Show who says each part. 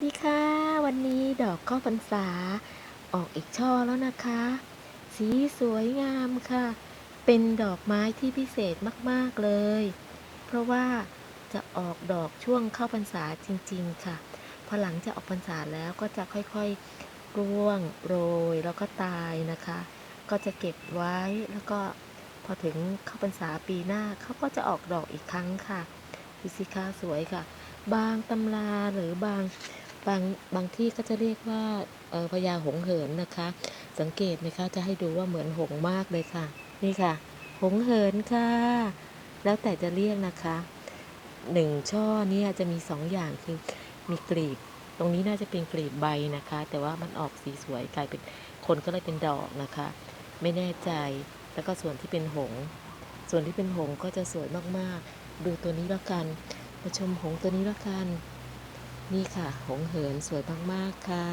Speaker 1: สวัสดีค่ะ วันนี้ดอกข้าวพรรษา ออกอีกช่อแล้วนะคะ สีสวยงามค่ะ เป็นดอกไม้ที่พิเศษมากๆเลย เพราะว่าจะออกดอกช่วงเข้าพรรษาจริง ๆ ค่ะ พอหลังจากออกพรรษาแล้วก็จะค่อยๆร่วงโรยแล้วก็ตายนะคะ ก็จะเก็บไว้แล้วก็พอถึงเข้าพรรษาปีหน้าเขาก็จะออกดอกอีกครั้งค่ะดูสิคะสวยค่ะ บางตำราหรือบาง บางบางที่ก็จะเรียกว่าพญาหงเหินนะคะ สังเกตไหมคะจะให้ดูว่าเหมือนหงมากเลยค่ะ นี่ค่ะ หงเหินค่ะ แล้วแต่จะเรียกนะคะหนึ่งช่อเนี่ยจะมีสองอย่างคือมีกลีบ ตรงนี้น่าจะเป็นกลีบใบนะคะ แต่ว่ามันออกสีสวยกลายเป็นคนก็เลยเป็นดอกนะคะ ไม่แน่ใจแล้วก็ส่วนที่เป็นหง ส่วนที่เป็นหงก็จะสวยมากๆ ดูตัวนี้แล้วกันมาชมหงตัวนี้แล้วกัน นี่ค่ะ หงเหินสวยมาก ๆ ค่ะ